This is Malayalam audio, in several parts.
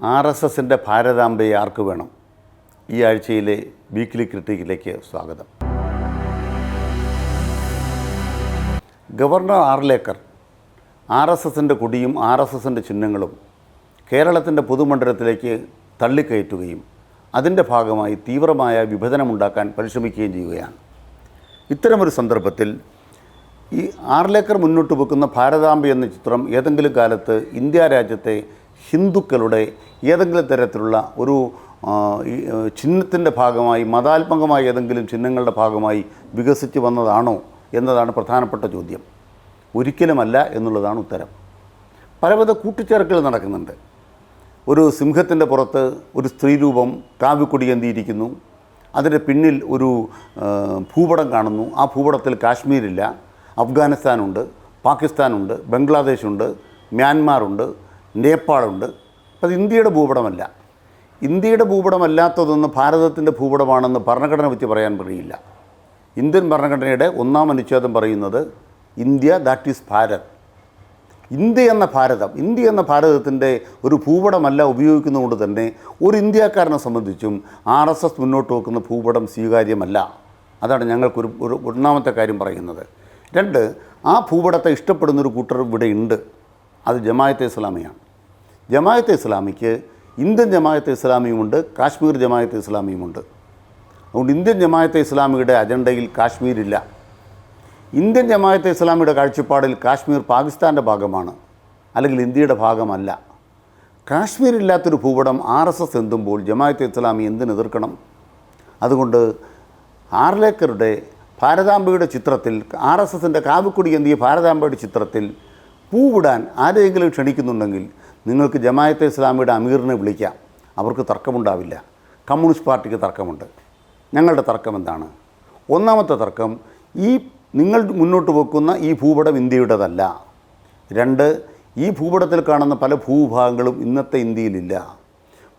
ആർ എസ് എസിന്റെ ഭാരതാംബയെ ആർക്ക് വേണം? ഈ ആഴ്ചയിലെ വീക്ക്ലി ക്രിട്ടിക്കിലേക്ക് സ്വാഗതം. ഗവർണർ ആർലേക്കർ ആർ എസ് എസിന്റെ കൊടിയും ആർ എസ് എസിന്റെ ചിഹ്നങ്ങളും കേരളത്തിന്റെ പൊതുമണ്ഡലത്തിലേക്ക് തള്ളിക്കയറ്റുകയും അതിന്റെ ഭാഗമായി തീവ്രമായ വിഭജനമുണ്ടാക്കാൻ പരിശ്രമിക്കുകയും ചെയ്യുകയാണ്. ഇത്തരമൊരു സന്ദർഭത്തിൽ ഈ ആർലേക്കർ മുന്നോട്ട് വെക്കുന്ന ഭാരതാംബ എന്ന ചിത്രം ഏതെങ്കിലും കാലത്ത് ഇന്ത്യ രാജ്യത്തെ ഹിന്ദുക്കളുടെ ഏതെങ്കിലും തരത്തിലുള്ള ഒരു ചിഹ്നത്തിന്റെ ഭാഗമായി മതാത്മകമായ ഏതെങ്കിലും ചിഹ്നങ്ങളുടെ ഭാഗമായി വികസിച്ച് വന്നതാണോ എന്നതാണ് പ്രധാനപ്പെട്ട ചോദ്യം. ഒരിക്കലുമല്ല എന്നുള്ളതാണ് ഉത്തരം. പലവിധ കൂട്ടിച്ചേർക്കൽ നടക്കുന്നുണ്ട്. ഒരു സിംഹത്തിന്റെ പുറത്ത് ഒരു സ്ത്രീരൂപം കാവിക്കൊടിയേന്തിയിരിക്കുന്നു അതിന്റെ പിന്നിൽ ഒരു ഭൂപടം കാണുന്നു. ആ ഭൂപടത്തിൽ കാശ്മീരില്ല അഫ്ഗാനിസ്ഥാനുണ്ട് പാകിസ്ഥാനുണ്ട് ബംഗ്ലാദേശുണ്ട് മ്യാൻമാറുണ്ട് നേപ്പാളുണ്ട്. അത് ഇന്ത്യയുടെ ഭൂപടമല്ല. ഇന്ത്യയുടെ ഭൂപടമല്ലാത്തതൊന്ന് ഭാരതത്തിന്റെ ഭൂപടമാണെന്ന് ഭരണഘടന വെച്ച് പറയാൻ കഴിയില്ല ഇന്ത്യൻ ഭരണഘടനയുടെ ഒന്നാം അനുച്ഛേദം പറയുന്നത് India that is Bharat. India എന്ന ഭാരതം ഇന്ത്യ എന്ന ഭാരതത്തിന്റെ ഒരു ഭൂപടമല്ല ഉപയോഗിക്കുന്നതുകൊണ്ട് തന്നെ ഒരു ഇന്ത്യക്കാരനെ സംബന്ധിച്ചും ആർ എസ് എസ് മുന്നോട്ട് വെക്കുന്ന ഭൂപടം സ്വീകാര്യമല്ല. അതാണ് ഞങ്ങൾക്കൊരു ഒരു ഒന്നാമത്തെ കാര്യം പറയുന്നത്. രണ്ട് ആ ഭൂപടത്തെ ഇഷ്ടപ്പെടുന്നൊരു കൂട്ടർ ഇവിടെ ഉണ്ട്. അത് ജമായത്തെ ഇസ്ലാമിയാണ്. ജമായത്തെ ഇസ്ലാമിക്ക് ഇന്ത്യൻ ജമായത്തെ ഇസ്ലാമിയുമുണ്ട് കാശ്മീർ ജമായത്തെ ഇസ്ലാമിയുമുണ്ട്. അതുകൊണ്ട് ഇന്ത്യൻ ജമായത്തെ ഇസ്ലാമിയുടെ അജണ്ടയിൽ കാശ്മീരില്ല. ഇന്ത്യൻ ജമാഅത്തെ ഇസ്ലാമിയുടെ കാഴ്ചപ്പാടിൽ കാശ്മീർ പാകിസ്ഥാന്റെ ഭാഗമാണ് അല്ലെങ്കിൽ ഇന്ത്യയുടെ ഭാഗമല്ല. കാശ്മീരില്ലാത്തൊരു ഭൂപടം ആർ എസ് എസ് എന്തുമ്പോൾ ജമാഅത്തെ ഇസ്ലാമി എന്തിന് എതിർക്കണം? അതുകൊണ്ട് ആർലേക്കറുടെ ഭാരതാംബയുടെ ചിത്രത്തിൽ ആർ എസ് എസിന്റെ കാവിക്കുടി എന്തിയ ഭാരതാംബയുടെ ചിത്രത്തിൽ പൂവിടാൻ ആരെയെങ്കിലും ക്ഷണിക്കുന്നുണ്ടെങ്കിൽ നിങ്ങൾക്ക് ജമായത്തെ ഇസ്ലാമിയുടെ അമീറിനെ വിളിക്കാം. അവർക്ക് തർക്കമുണ്ടാവില്ല. കമ്മ്യൂണിസ്റ്റ് പാർട്ടിക്ക് തർക്കമുണ്ട്. ഞങ്ങളുടെ തർക്കം എന്താണ്? ഒന്നാമത്തെ തർക്കം ഈ നിങ്ങൾ മുന്നോട്ട് വെക്കുന്ന ഈ ഭൂപടം ഇന്ത്യയുടേതല്ല. രണ്ട് ഈ ഭൂപടത്തിൽ കാണുന്ന പല ഭൂഭാഗങ്ങളും ഇന്നത്തെ ഇന്ത്യയിലില്ല.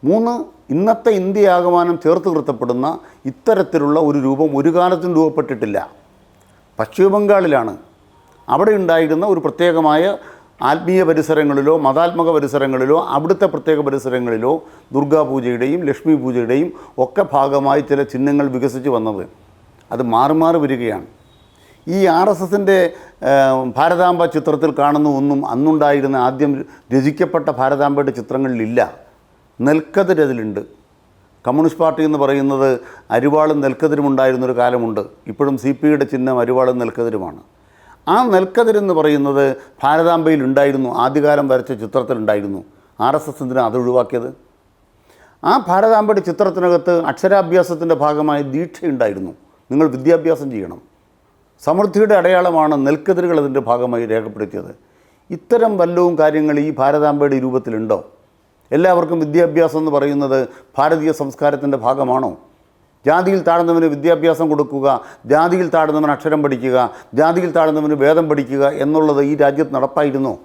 മൂന്ന് ഇന്നത്തെ ഇന്ത്യ ആകമാനം ചേർത്ത് നിർത്തപ്പെടുന്ന ഇത്തരത്തിലുള്ള ഒരു രൂപം ഒരു കാലത്തും രൂപപ്പെട്ടിട്ടില്ല. പശ്ചിമ ബംഗാളിലാണ് അവിടെ ഉണ്ടായിരുന്ന ഒരു പ്രത്യേകമായ ആത്മീയ പരിസരങ്ങളിലോ മതാത്മക പരിസരങ്ങളിലോ അവിടുത്തെ പ്രത്യേക പരിസരങ്ങളിലോ ദുർഗാപൂജയുടെയും ലക്ഷ്മി പൂജയുടെയും ഒക്കെ ഭാഗമായി ചില ചിഹ്നങ്ങൾ വികസിച്ച് വന്നത്. അത് മാറി മാറി വരികയാണ്. ഈ ആർ എസ് എസിന്റെ ഭാരതാംബ ചിത്രത്തിൽ കാണുന്ന ഒന്നും അന്നുണ്ടായിരുന്ന ആദ്യം രചിക്കപ്പെട്ട ഭാരതാംബയുടെ ചിത്രങ്ങളിലില്ല. നെൽക്കതിർ അതിലുണ്ട്. കമ്മ്യൂണിസ്റ്റ് പാർട്ടി എന്ന് പറയുന്നത് അരിവാളും നെൽക്കതിരും ഉണ്ടായിരുന്നൊരു കാലമുണ്ട്. ഇപ്പോഴും സി പി യുടെ ചിഹ്നം അരിവാളും നെൽക്കതിരുമാണ്. ആ നെൽക്കതിരെന്ന് പറയുന്നത് ഭാരതാംബയിൽ ഉണ്ടായിരുന്നു ആദ്യകാലം വരച്ച ചിത്രത്തിലുണ്ടായിരുന്നു ആർ എസ് എസ് അത് ഒഴിവാക്കിയത്? ആ ഭാരതാംബയുടെ ചിത്രത്തിനകത്ത് അക്ഷരാഭ്യാസത്തിന്റെ ഭാഗമായി ദീക്ഷയുണ്ടായിരുന്നു. നിങ്ങൾ വിദ്യാഭ്യാസം ചെയ്യണം. സമൃദ്ധിയുടെ അടയാളമാണ് നെൽക്കതിരുകൾ അതിന്റെ ഭാഗമായി രേഖപ്പെടുത്തിയത്. ഇത്തരം വല്ലവും കാര്യങ്ങൾ ഈ ഭാരതാംബയുടെ രൂപത്തിലുണ്ടോ? എല്ലാവർക്കും വിദ്യാഭ്യാസം എന്ന് പറയുന്നത് ഭാരതീയ സംസ്കാരത്തിന്റെ ഭാഗമാണോ? ജാതിയിൽ താഴ്ന്നവന് വിദ്യാഭ്യാസം കൊടുക്കുക ജാതിയിൽ താഴ്ന്നവൻ അക്ഷരം പഠിക്കുക ജാതിയിൽ താഴ്ന്നവന് വേദം പഠിക്കുക എന്നുള്ളത് ഈ രാജ്യത്ത് നടപ്പായിരുന്നു.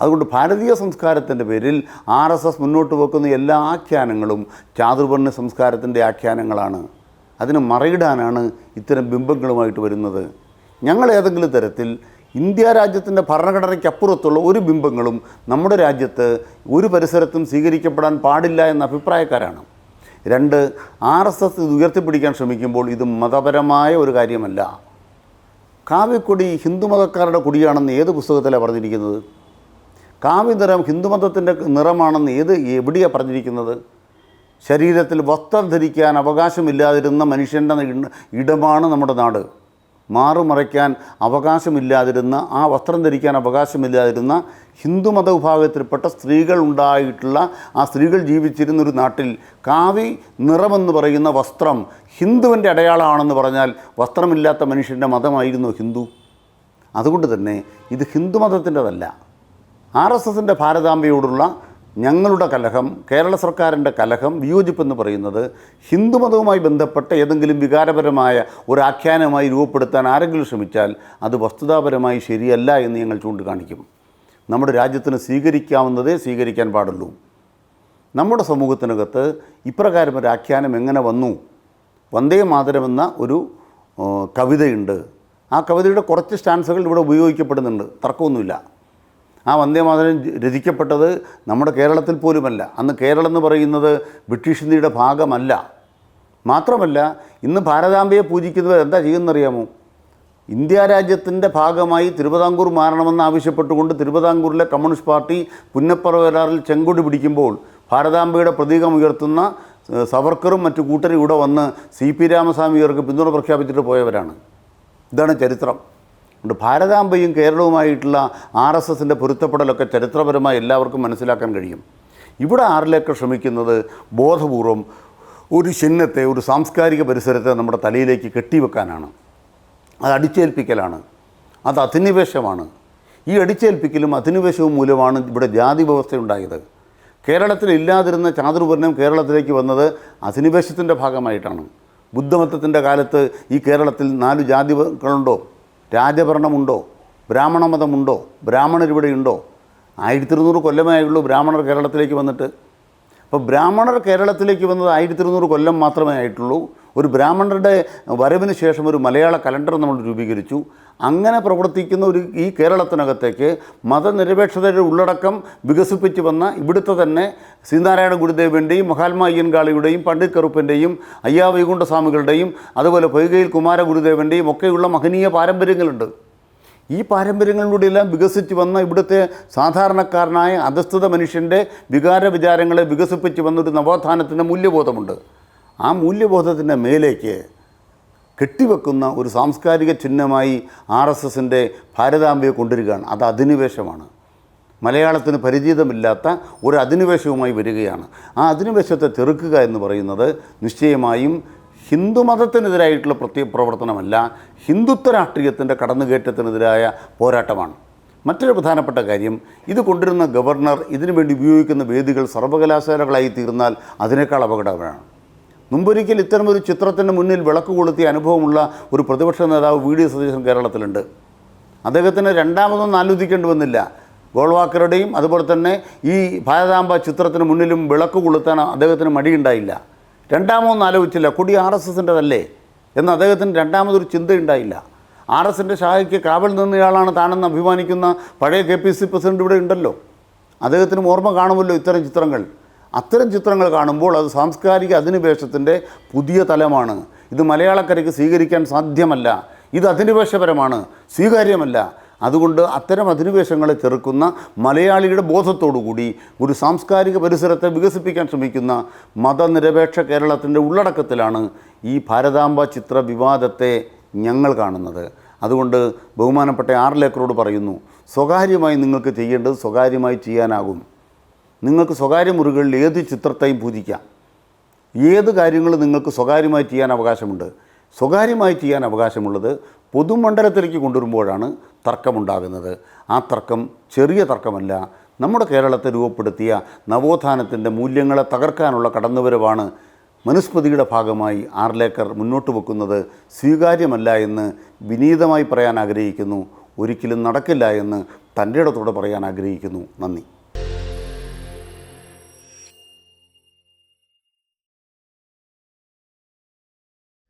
അതുകൊണ്ട് ഭാരതീയ സംസ്കാരത്തിന്റെ പേരിൽ ആർ എസ് എസ് മുന്നോട്ട് വെക്കുന്ന എല്ലാ ആഖ്യാനങ്ങളും ചാതുർവർണ സംസ്കാരത്തിന്റെ ആഖ്യാനങ്ങളാണ്. അതിന് മറയിടാനാണ് ഇത്തരം ബിംബങ്ങളുമായിട്ട് വരുന്നത്. ഞങ്ങൾ ഏതെങ്കിലും തരത്തിൽ ഇന്ത്യ രാജ്യത്തിന്റെ ഭരണഘടനയ്ക്കപ്പുറത്തുള്ള ഒരു ബിംബങ്ങളും നമ്മുടെ രാജ്യത്ത് ഒരു പരിസരത്തും സ്വീകരിക്കപ്പെടാൻ പാടില്ല എന്ന അഭിപ്രായക്കാരാണ്. രണ്ട് ആർ എസ് എസ് ഇത് ഉയർത്തിപ്പിടിക്കാൻ ശ്രമിക്കുമ്പോൾ ഇത് മതപരമായ ഒരു കാര്യമല്ല. കാവ്യക്കൊടി ഹിന്ദുമതക്കാരുടെ കൊടിയാണെന്ന് ഏത് പുസ്തകത്തിലാണ് പറഞ്ഞിരിക്കുന്നത്? കാവ്യ നിറം ഹിന്ദുമതത്തിന്റെ നിറമാണെന്ന് ഏത് എവിടെയാണ് പറഞ്ഞിരിക്കുന്നത്? ശരീരത്തിൽ വസ്ത്രം ധരിക്കാൻ അവകാശമില്ലാതിരുന്ന മനുഷ്യന്റെ ഇടമാണ് നമ്മുടെ നാട്. മാറുമറയ്ക്കാൻ അവകാശമില്ലാതിരുന്ന ആ വസ്ത്രം ധരിക്കാൻ അവകാശമില്ലാതിരുന്ന ഹിന്ദുമത വിഭാഗത്തിൽപ്പെട്ട സ്ത്രീകൾ ഉണ്ടായിട്ടുള്ള ആ സ്ത്രീകൾ ജീവിച്ചിരുന്നൊരു നാട്ടിൽ കാവി നിറമെന്ന് പറയുന്ന വസ്ത്രം ഹിന്ദുവിന്റെ അടയാളമാണെന്ന് പറഞ്ഞാൽ വസ്ത്രമില്ലാത്ത മനുഷ്യന്റെ മതമായിരുന്നു ഹിന്ദു. അതുകൊണ്ട് തന്നെ ഇത് ഹിന്ദുമതത്തിന്റെതല്ല ആർ എസ് എസിന്റെ ഭാരതാംബയോടുള്ള ഞങ്ങളുടെ കലഹം കേരള സർക്കാരിന്റെ കലഹം വിയോജിപ്പെന്ന് പറയുന്നത് ഹിന്ദുമതവുമായി ബന്ധപ്പെട്ട ഏതെങ്കിലും വികാരപരമായ ഒരു ആഖ്യാനമായി രൂപപ്പെടുത്താൻ ആരെങ്കിലും ശ്രമിച്ചാൽ അത് വസ്തുതാപരമായി ശരിയല്ല എന്ന് ഞങ്ങൾ ചൂണ്ടിക്കാണിക്കും. നമ്മുടെ രാജ്യത്തിന് സ്വീകരിക്കാവുന്നതേ സ്വീകരിക്കാൻ പാടുള്ളൂ. നമ്മുടെ സമൂഹത്തിനകത്ത് ഇപ്രകാരം ഒരു ആഖ്യാനം എങ്ങനെ വന്നു? വന്ദേ മാതരം എന്ന ഒരു കവിതയുണ്ട്. ആ കവിതയുടെ കുറച്ച് സ്റ്റാൻസുകൾ ഇവിടെ ഉപയോഗിക്കപ്പെടുന്നുണ്ട്. തർക്കമൊന്നുമില്ല. ആ വന്ദേമാതരം രചിക്കപ്പെട്ടത് നമ്മുടെ കേരളത്തിൽ പോലുമല്ല. അന്ന് കേരളം എന്ന് പറയുന്നത് ബ്രിട്ടീഷ് ഇന്ത്യയുടെ ഭാഗമല്ല. മാത്രമല്ല ഇന്ന് ഭാരതാംബയെ പൂജിക്കുന്നവർ എന്താ ചെയ്യുന്നറിയാമോ? ഇന്ത്യ രാജ്യത്തിന്റെ ഭാഗമായി തിരുവിതാംകൂർ മാറണമെന്ന് ആവശ്യപ്പെട്ടുകൊണ്ട് തിരുവിതാംകൂറിലെ കമ്മ്യൂണിസ്റ്റ് പാർട്ടി പുന്നപ്പറ വരാറിൽ ചെങ്കൊടി പിടിക്കുമ്പോൾ ഭാരതാംബയുടെ പ്രതീകം ഉയർത്തുന്ന സവർക്കറും മറ്റു കൂട്ടരും ഇവിടെ വന്ന് സി പി രാമസ്വാമി ഇവർക്ക് പിന്തുണ പ്രഖ്യാപിച്ചിട്ട് പോയവരാണ്. ഇതാണ് ചരിത്രം. അതുകൊണ്ട് ഭാരതാംബയും കേരളവുമായിട്ടുള്ള ആർ എസ് എസിന്റെ പൊരുത്തപ്പെടലൊക്കെ ചരിത്രപരമായി എല്ലാവർക്കും മനസ്സിലാക്കാൻ കഴിയും. ഇവിടെ ആറിലേക്ക് ശ്രമിക്കുന്നത് ബോധപൂർവം ഒരു ചിഹ്നത്തെ ഒരു സാംസ്കാരിക പരിസരത്തെ നമ്മുടെ തലയിലേക്ക് കെട്ടിവെക്കാനാണ്. അത് അടിച്ചേൽപ്പിക്കലാണ്. അത് അധിനിവേശമാണ്. ഈ അടിച്ചേൽപ്പിക്കലും അധിനിവേശവും മൂലമാണ് ഇവിടെ ജാതി വ്യവസ്ഥ ഉണ്ടായത് കേരളത്തിൽ ഇല്ലാതിരുന്ന ചാതുർവർണം കേരളത്തിലേക്ക് വന്നത് അധിനിവേശത്തിന്റെ ഭാഗമായിട്ടാണ്. ബുദ്ധമതത്തിന്റെ കാലത്ത് ഈ കേരളത്തിൽ നാല് ജാതികളുണ്ടോ? രാജഭരണമുണ്ടോ? ബ്രാഹ്മണ മതമുണ്ടോ ബ്രാഹ്മണരിവിടെയുണ്ടോ? ആയിരത്തി ഇരുന്നൂറ് കൊല്ലമായുള്ളൂ ബ്രാഹ്മണർ കേരളത്തിലേക്ക് വന്നിട്ട്. അപ്പോൾ ബ്രാഹ്മണർ കേരളത്തിലേക്ക് വന്നത് ആയിരത്തി ഇരുന്നൂറ് കൊല്ലം മാത്രമേ ആയിട്ടുള്ളൂ. ഒരു ബ്രാഹ്മണരുടെ വരവിന് ശേഷം ഒരു മലയാള കലണ്ടർ നമ്മൾ രൂപീകരിച്ചു. അങ്ങനെ പ്രവർത്തിക്കുന്ന ഒരു ഈ കേരളത്തിനകത്തേക്ക് മതനിരപേക്ഷതയുടെ ഉള്ളടക്കം വികസിപ്പിച്ച് വന്ന ഇവിടുത്തെ തന്നെ ശ്രീനാരായണ ഗുരുദേവന്റെയും മഹാത്മാ അയ്യൻകാളിയുടെയും പണ്ഡിറ്റ് കറുപ്പന്റെയും അയ്യാ വൈകുണ്ഠസ്വാമികളുടെയും അതുപോലെ പൊയ്കയിൽ കുമാര ഗുരുദേവന്റെയും ഒക്കെയുള്ള മഹനീയ പാരമ്പര്യങ്ങളുണ്ട്. ഈ പാരമ്പര്യങ്ങളിലൂടെയെല്ലാം വികസിച്ച് വന്ന ഇവിടുത്തെ സാധാരണക്കാരനായ അധസ്ഥിത മനുഷ്യന്റെ വികാര വിചാരങ്ങളെ വികസിപ്പിച്ച് വന്നൊരു നവോത്ഥാനത്തിന്റെ മൂല്യബോധമുണ്ട്. ആ മൂല്യബോധത്തിന്റെ മേലേക്ക് കെട്ടിവെക്കുന്ന ഒരു സാംസ്കാരിക ചിഹ്നമായി ആർ എസ് എസിന്റെ ഭാരതാംബയെ കൊണ്ടുവരികയാണ്. അത് അധിനിവേശമാണ്. മലയാളത്തിന് പരിചിതമില്ലാത്ത ഒരു അധിനിവേശവുമായി വരികയാണ്. ആ അധിനിവേശത്തെ ചെറുക്കുക എന്ന് പറയുന്നത് നിശ്ചയമായും ഹിന്ദുമതത്തിനെതിരായിട്ടുള്ള പ്രത്യേക പ്രവർത്തനമല്ല ഹിന്ദുത്വ രാഷ്ട്രീയത്തിന്റെ കടന്നുകയറ്റത്തിനെതിരായ പോരാട്ടമാണ്. മറ്റൊരു പ്രധാനപ്പെട്ട കാര്യം ഇത് കൊണ്ടുവരുന്ന ഗവർണർ ഇതിനുവേണ്ടി ഉപയോഗിക്കുന്ന വേദികൾ സർവകലാശാലകളായി തീർന്നാൽ അതിനേക്കാൾ അപകടകരമാണ്. മുമ്പൊരിക്കൽ ഇത്തരമൊരു ചിത്രത്തിന് മുന്നിൽ വിളക്ക് കൊളുത്തിയ അനുഭവമുള്ള ഒരു പ്രതിപക്ഷ നേതാവ് വി. ഡി. സതീശൻ കേരളത്തിലുണ്ട്. അദ്ദേഹത്തിന് രണ്ടാമതൊന്നും ആലോചിക്കേണ്ടി വന്നില്ല. ഗോൾവാക്കറുടെയും അതുപോലെ തന്നെ ഈ ഭാരതാംബ ചിത്രത്തിന് മുന്നിലും വിളക്ക് കൊളുത്താൻ അദ്ദേഹത്തിന് മടിയുണ്ടായില്ല. രണ്ടാമതൊന്നും ആലോചിച്ചില്ല കൊടി ആർ എസ് എസിന്റെതല്ലേ? എന്ന് അദ്ദേഹത്തിന് രണ്ടാമതൊരു ചിന്തയുണ്ടായില്ല. ആർ എസിന്റെ ശാഖയ്ക്ക് കാവൽ നിന്നയാളാണ് താനെന്ന് അഭിമാനിക്കുന്ന പഴയ കെ പി സി പ്രസിഡന്റ് ഇവിടെ ഉണ്ടല്ലോ. അദ്ദേഹത്തിന് ഓർമ്മ കാണുമല്ലോ ഇത്തരം ചിത്രങ്ങൾ. അത്തരം ചിത്രങ്ങൾ കാണുമ്പോൾ അത് സാംസ്കാരിക അധിനിവേശത്തിന്റെ പുതിയ തലമാണ്. ഇത് മലയാളക്കരയ്ക്ക് സ്വീകരിക്കാൻ സാധ്യമല്ല. ഇത് അധിനിവേശപരമാണ്. സ്വീകാര്യമല്ല. അതുകൊണ്ട് അത്തരം അധിനിവേശങ്ങളെ ചെറുക്കുന്ന മലയാളിയുടെ ബോധത്തോടുകൂടി ഒരു സാംസ്കാരിക പരിസരത്തെ വികസിപ്പിക്കാൻ ശ്രമിക്കുന്ന മതനിരപേക്ഷ കേരളത്തിന്റെ ഉള്ളടക്കത്തിലാണ് ഈ ഭാരതാംബ ചിത്ര വിവാദത്തെ ഞങ്ങൾ കാണുന്നത്. അതുകൊണ്ട് ബഹുമാനപ്പെട്ട ആറിലേക്കറോട് പറയുന്നു സ്വകാര്യമായി നിങ്ങൾക്ക് ചെയ്യേണ്ടത് സ്വകാര്യമായി ചെയ്യാനാകും. നിങ്ങൾക്ക് സ്വകാര്യ മുറികളിൽ ഏത് ചിത്രത്തെയും പൂജിക്കാം. ഏത് കാര്യങ്ങൾ നിങ്ങൾക്ക് സ്വകാര്യമായി ചെയ്യാൻ അവകാശമുണ്ട്. സ്വകാര്യമായി ചെയ്യാൻ അവകാശമുള്ളത് പൊതുമണ്ഡലത്തിലേക്ക് കൊണ്ടുവരുമ്പോഴാണ് തർക്കമുണ്ടാകുന്നത്. ആ തർക്കം ചെറിയ തർക്കമല്ല. നമ്മുടെ കേരളത്തെ രൂപപ്പെടുത്തിയ നവോത്ഥാനത്തിന്റെ മൂല്യങ്ങളെ തകർക്കാനുള്ള കടന്നുവരവാണ് മനുസ്മൃതിയുടെ ഭാഗമായി ആർലേക്കർ മുന്നോട്ട് വെക്കുന്നത് സ്വീകാര്യമല്ല എന്ന് വിനീതമായി പറയാൻ ആഗ്രഹിക്കുന്നു. ഒരിക്കലും നടക്കില്ല എന്ന് തന്റെ ഇടത്തോടെ പറയാൻ ആഗ്രഹിക്കുന്നു. നന്ദി.